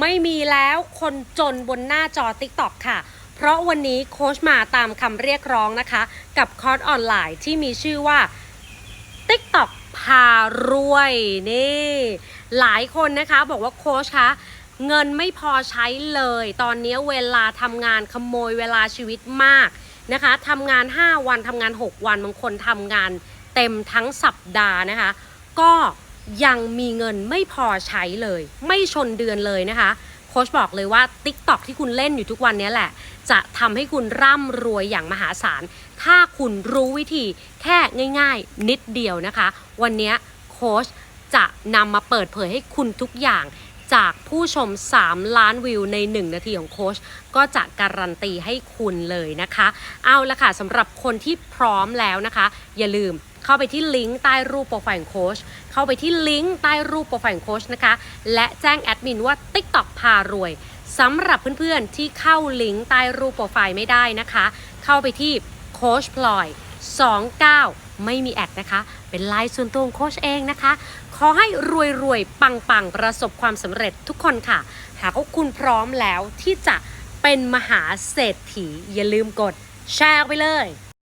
ไม่มีแล้วคนจนบนหน้าจอ TikTok ค่ะ เพราะวันนี้โค้ชมาตามคำเรียกร้องนะคะ กับคอร์สออนไลน์ที่มีชื่อว่า TikTok พารวยนี่ หลายคนนะคะบอกว่าโค้ชคะเงินไม่พอใช้เลย ตอนนี้เวลาทำงานขโมยเวลาชีวิตมากนะคะทำงาน 5 วันทำงาน 6 วันบางคนทำงานเต็มทั้งสัปดาห์นะคะ ก็ ยังมีเงินไม่พอใช้เลย ไม่ชนเดือนเลยนะคะโค้ชบอกเลยว่า TikTok ที่คุณเล่นอยู่ทุกวันนี้แหละ จะทำให้คุณร่ำรวยอย่างมหาศาล ถ้าคุณรู้วิธีแค่ง่าย ๆ นิดเดียวนะคะ วันนี้โค้ชจะนำมาเปิดเผยให้คุณทุกอย่างจากผู้ชม 3 ล้านวิวใน 1 นาทีของโค้ชก็จะการันตีให้คุณเลยนะคะ เอาละค่ะสำหรับคนที่พร้อมแล้วนะคะ อย่าลืมเข้าไปที่ลิงก์ใต้รูปโปรไฟล์ของโค้ช เข้าไปที่ลิงก์ใต้รูปโปรไฟล์ของโค้ชนะคะ และแจ้งแอดมินว่า TikTok พารวยสำหรับเพื่อนๆ ที่เข้าลิงก์ใต้รูปโปรไฟล์ไม่ได้นะคะ เข้าไปที่โค้ชพลอย 29 ไม่มีแอดนะคะ เป็นไลน์ส่วนตัวของโค้ชเองนะคะ ขอให้รวยรวยปังปังๆประสบความสำเร็จทุกคนค่ะ หากคุณพร้อมแล้วที่จะเป็นมหาเศรษฐีอย่าลืมกดแชร์ไปเลย